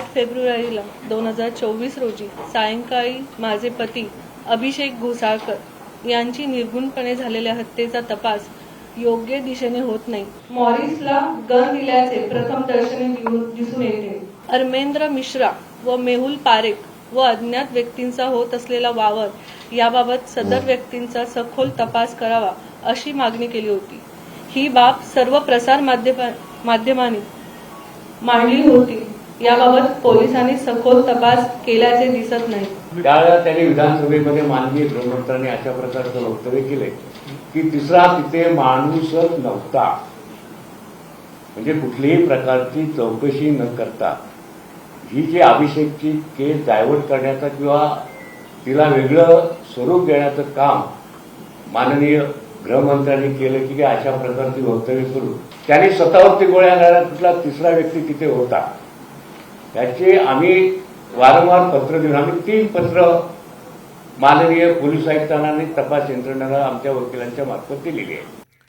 आठ फेब्रुवारीला दोन हजार चोवीस रोजी सायंकाळी माझे पती अभिषेक घोसाळकर यांची निर्गुणपणे झालेल्या हत्येचा तपास योग्य दिशेने होत नाही. मॉरिसला गन दिल्याचे प्रथम दर्शनी दिसून येते. अर्मेंद्र मिश्रा व मेहुल पारेख व अज्ञात व्यक्तींचा होत असलेला वावर याबाबत सदर व्यक्तींचा सखोल तपास करावा अशी मागणी केली होती. ही बाब सर्व प्रसार माध्यमांनी मांडली होती याबाबत पोलिसांनी सखोल तपास केल्याचे दिसत नाही. त्यावेळेला त्यांनी विधानसभेमध्ये माननीय गृहमंत्र्यांनी अशा प्रकारचं वक्तव्य केले की तिसरा तिथे माणूसच नव्हता. म्हणजे कुठलीही प्रकारची चौकशी न करता ही जी अभिषेकची केस डायव्हर्ट करण्याचा किंवा तिला वेगळं स्वरूप देण्याचं काम माननीय गृहमंत्र्यांनी केलं की अशा प्रकारची वक्तव्य करून त्यांनी स्वतःवरती गोळ्या घालण्यात कुठला तिसरा व्यक्ती तिथे होता. त्याचे आम्ही वारंवार पत्र देऊन आम्ही तीन पत्र माननीय पोलीस आयुक्तांना आणि तपास यंत्रणाला आमच्या वकिलांच्या मार्फत दिलेली आहे